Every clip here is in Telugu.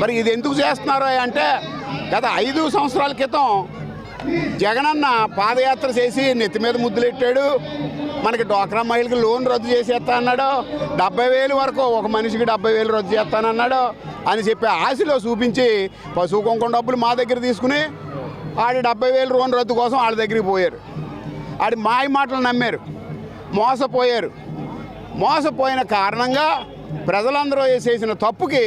మరి ఇది ఎందుకు చేస్తున్నారు అంటే గత ఐదు సంవత్సరాల క్రితం జగనన్న పాదయాత్ర చేసి నెత్తి మీద ముద్దులెట్టాడు. మనకి డ్వాక్రా మహిళకి లోన్ రద్దు చేసేస్తా అన్నాడు. డెబ్బై వేలు వరకు ఒక మనిషికి డెబ్బై వేలు రద్దు చేస్తానన్నాడు అని చెప్పి ఆశలో చూపించి పశువు కుంకుమ డబ్బులు మా దగ్గర తీసుకుని ఆడి డెబ్బై వేలు లోన్ రద్దు కోసం వాళ్ళ దగ్గరికి పోయారు. ఆడి మాయ మాటలు నమ్మారు. మోసపోయారు. మోసపోయిన కారణంగా ప్రజలందరూ చేసిన తప్పుకి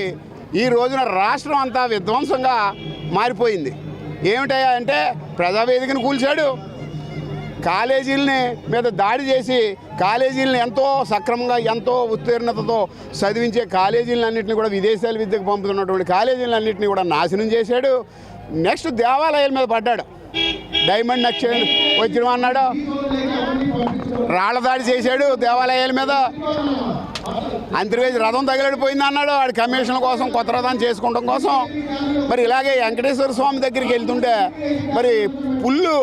ఈ రోజున రాష్ట్రం అంతా విధ్వంసంగా మారిపోయింది. ఏమిటయ్యా అంటే ప్రజావేదికను కూల్చాడు. కాలేజీలని మీద దాడి చేసి కాలేజీలను ఎంతో సక్రమంగా ఎంతో ఉత్తీర్ణతతో చదివించే కాలేజీలన్నింటినీ కూడా విదేశాల విద్యకు పంపుతున్నటువంటి కాలేజీలన్నింటినీ కూడా నాశనం చేశాడు. నెక్స్ట్ దేవాలయాల మీద పడ్డాడు. డైమండ్ నక్ష వజ్రం అన్నాడు. రాళ్ళ దాడి చేశాడు దేవాలయాల మీద. అంతర్వేది రథం తగిలడిపోయింది అన్నాడు. ఆడి కమిషన్ కోసం కొత్త రథం చేసుకోవడం కోసం. మరి ఇలాగే వెంకటేశ్వర స్వామి దగ్గరికి వెళ్తుంటే మరి పుల్లు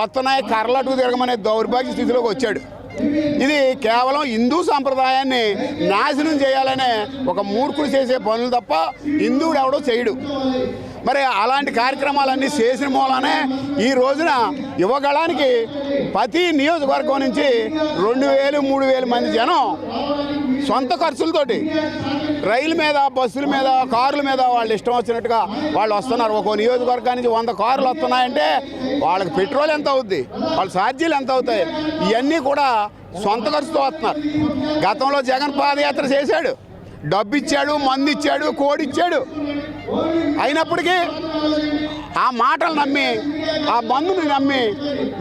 వస్తున్నాయి కర్రలటు తిరగమనే దౌర్భాగ్య స్థితిలోకి వచ్చాడు. ఇది కేవలం హిందూ సాంప్రదాయాన్ని నాశనం చేయాలనే ఒక మూర్ఖుడు చేసే పనులు తప్ప హిందువుడు ఎవడో చేయడు. మరి అలాంటి కార్యక్రమాలన్నీ చేసిన మూలనే ఈ రోజున యువగళానికి ప్రతి నియోజకవర్గం నుంచి రెండు వేలు మూడు వేలు మంది జనం సొంత ఖర్చులతోటి రైలు మీద బస్సుల మీద కార్ల మీద వాళ్ళు ఇష్టం వచ్చినట్టుగా వాళ్ళు వస్తున్నారు. ఒక్కో నియోజకవర్గానికి వంద కార్లు వస్తున్నాయంటే వాళ్ళకి పెట్రోల్ ఎంత అవుద్ది? వాళ్ళ ఛార్జీలు ఎంత అవుతాయి? ఇవన్నీ కూడా సొంత ఖర్చుతో వస్తున్నారు. గతంలో జగన్ పాదయాత్ర చేశాడు. డబ్బు ఇచ్చాడు మందు ఇచ్చాడు అయినప్పటికీ ఆ మాటలు నమ్మి ఆ మందుని నమ్మి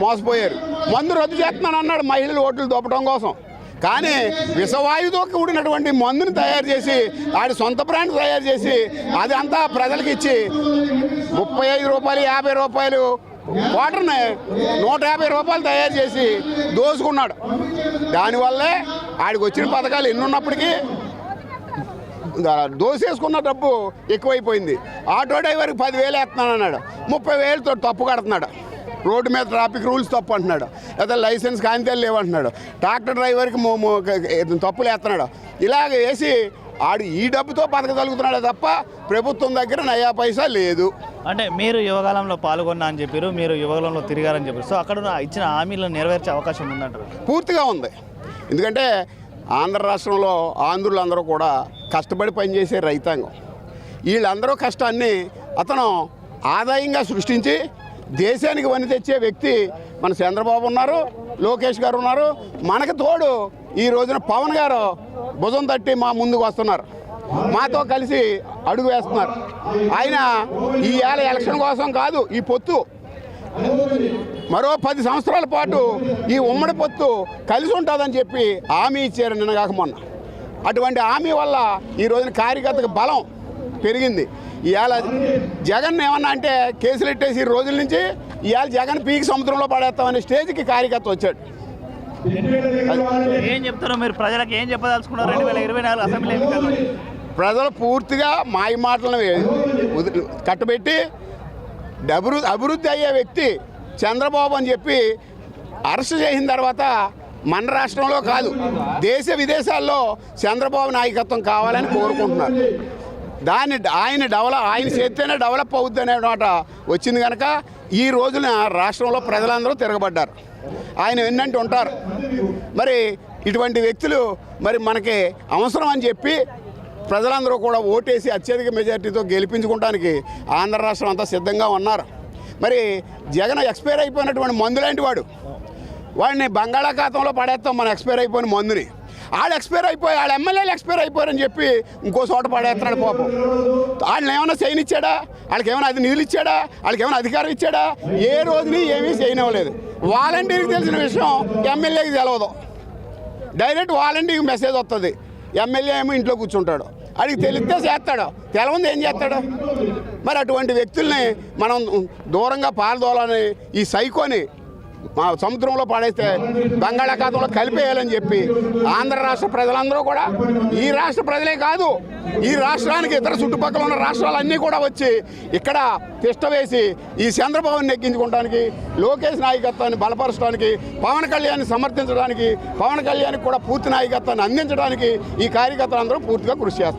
మోసపోయారు. మందు రద్దు చేస్తున్నాను అన్నాడు మహిళలు ఓట్లు దొప్పడం కోసం. కానీ విషవాయువుతో కూడినటువంటి మందుని తయారు చేసి ఆడి సొంత బ్రాండ్ తయారు చేసి అది అంతా ప్రజలకు ఇచ్చి ముప్పై ఐదు రూపాయలు యాభై రూపాయలు వాటర్ని నూట యాభై రూపాయలు తయారు చేసి దోసుకున్నాడు. దానివల్లే ఆడికి వచ్చిన పథకాలు ఎన్నున్నప్పటికీ దోసేసుకున్న డబ్బు ఎక్కువైపోయింది. ఆటో డ్రైవర్కి పదివేలు వేస్తున్నాను అన్నాడు ముప్పై వేలతో తప్పు కడుతున్నాడు. రోడ్డు మీద ట్రాఫిక్ రూల్స్ తప్పు అంటున్నాడు. లేదా లైసెన్స్ కాంతేలు లేవంటున్నాడు. ట్రాక్టర్ డ్రైవర్కి తప్పులు వేస్తున్నాడు. ఇలాగ వేసి ఆడు ఈ డబ్బుతో బతకగలుగుతున్నాడు తప్ప ప్రభుత్వం దగ్గర నయా పైసా లేదు. అంటే మీరు యువకాలంలో పాల్గొన్నా అని చెప్పారు మీరు యువకాలంలో తిరిగారని చెప్పారు. సో అక్కడ ఇచ్చిన హామీలను నెరవేర్చే అవకాశం ఉందంటారు. పూర్తిగా ఉంది. ఎందుకంటే ఆంధ్ర రాష్ట్రంలో ఆంధ్రులందరూ కూడా కష్టపడి పనిచేసే రైతాంగం. వీళ్ళందరూ కష్టాన్ని అతను ఆదాయంగా సృష్టించి దేశానికి వని తెచ్చే వ్యక్తి మన చంద్రబాబు ఉన్నారు లోకేష్ గారు ఉన్నారు. మనకు తోడు ఈ రోజున పవన్ గారు భుజం తట్టి మా ముందుకు వస్తున్నారు. మాతో కలిసి అడుగు వేస్తున్నారు. ఆయన ఈ ఏళ్ళ ఎలక్షన్ కోసం కాదు ఈ పొత్తు. మరో పది సంవత్సరాల పాటు ఈ ఉమ్మడి పొత్తు కలిసి ఉంటుందని చెప్పి హామీ ఇచ్చారు నిన్న కాక మొన్న. అటువంటి హామీ వల్ల ఈ రోజున కార్యకర్తకు బలం పెరిగింది. ఇవాళ జగన్ ఏమన్నా అంటే కేసులు ఎట్టేసి ఈ రోజుల నుంచి ఇవాళ జగన్ పీకి సముద్రంలో పడేస్తామనే స్టేజ్కి కార్యకర్త వచ్చాడు. ఏం చెప్తారో మీరు ప్రజలకు ఏం చెప్పదలుచుకున్నారు రెండు వేల ఇరవై నాలుగు అసెంబ్లీ ఎన్నికల్లో? ప్రజలు పూర్తిగా మాయ మాటలను కట్టబెట్టి అభివృద్ధి అభివృద్ధి అయ్యే వ్యక్తి చంద్రబాబు అని చెప్పి అరెస్ట్ చేసిన తర్వాత మన రాష్ట్రంలో కాదు. దేశ విదేశాల్లో చంద్రబాబు నాయకత్వం కావాలని కోరుకుంటున్నారు. దాన్ని ఆయన డెవలప్ ఆయన చేస్తేనే డెవలప్ అవుద్ది అనే మాట వచ్చింది కనుక ఈ రోజున రాష్ట్రంలో ప్రజలందరూ తిరగబడ్డారు. ఆయన ఎన్నంటే ఉంటారు. మరి ఇటువంటి వ్యక్తులు మరి మనకి అవసరం అని చెప్పి ప్రజలందరూ కూడా ఓటేసి అత్యధిక మెజార్టీతో గెలిపించుకోవడానికి ఆంధ్ర రాష్ట్రం అంతా సిద్ధంగా ఉన్నారు. మరి జగన్ ఎక్స్పైర్ అయిపోయినటువంటి మందులాంటి వాడు. వాడిని బంగాళాఖాతంలో పడేస్తాం మన ఎక్స్పైర్ అయిపోయిన మందుని. వాళ్ళు ఎక్స్పైర్ అయిపోయి వాళ్ళ ఎమ్మెల్యేలు ఎక్స్పైర్ అయిపోయారని చెప్పి ఇంకో చోట పడేస్తున్నాడు పాపం. వాళ్ళని ఏమైనా చేయనిచ్చాడా వాళ్ళకి ఏమైనా అది నిధులు ఇచ్చాడా? వాళ్ళకి ఏమైనా అధికారం ఇచ్చాడా? ఏ రోజుని ఏమీ చేయనివ్వలేదు. వాలంటీర్కి తెలిసిన విషయం ఎమ్మెల్యేకి తెలవదు. డైరెక్ట్ వాలంటీర్కి మెసేజ్ వస్తుంది ఎమ్మెల్యే ఏమో ఇంట్లో కూర్చుంటాడు. అడిగి తెలిస్తే చేస్తాడు. తెలవంది ఏం చేస్తాడు? మరి అటువంటి వ్యక్తుల్ని మనం దూరంగా పారదోలని ఈ సైకోని మా సముద్రంలో పాడేస్తే బంగాళాఖాతంలో కలిపేయాలని చెప్పి ఆంధ్ర రాష్ట్ర ప్రజలందరూ కూడా ఈ రాష్ట్ర ప్రజలే కాదు ఈ రాష్ట్రానికి ఇతర చుట్టుపక్కల ఉన్న రాష్ట్రాలన్నీ కూడా వచ్చి ఇక్కడ తిష్ట వేసి ఈ చంద్రబాబుని నెగ్గించుకోవడానికి లోకేష్ నాయకత్వాన్ని బలపరచడానికి పవన్ కళ్యాణ్ సమర్థించడానికి పవన్ కళ్యాణ్కి కూడా పూర్తి నాయకత్వాన్ని అందించడానికి ఈ కార్యకర్తలందరూ పూర్తిగా కృషి చేస్తారు.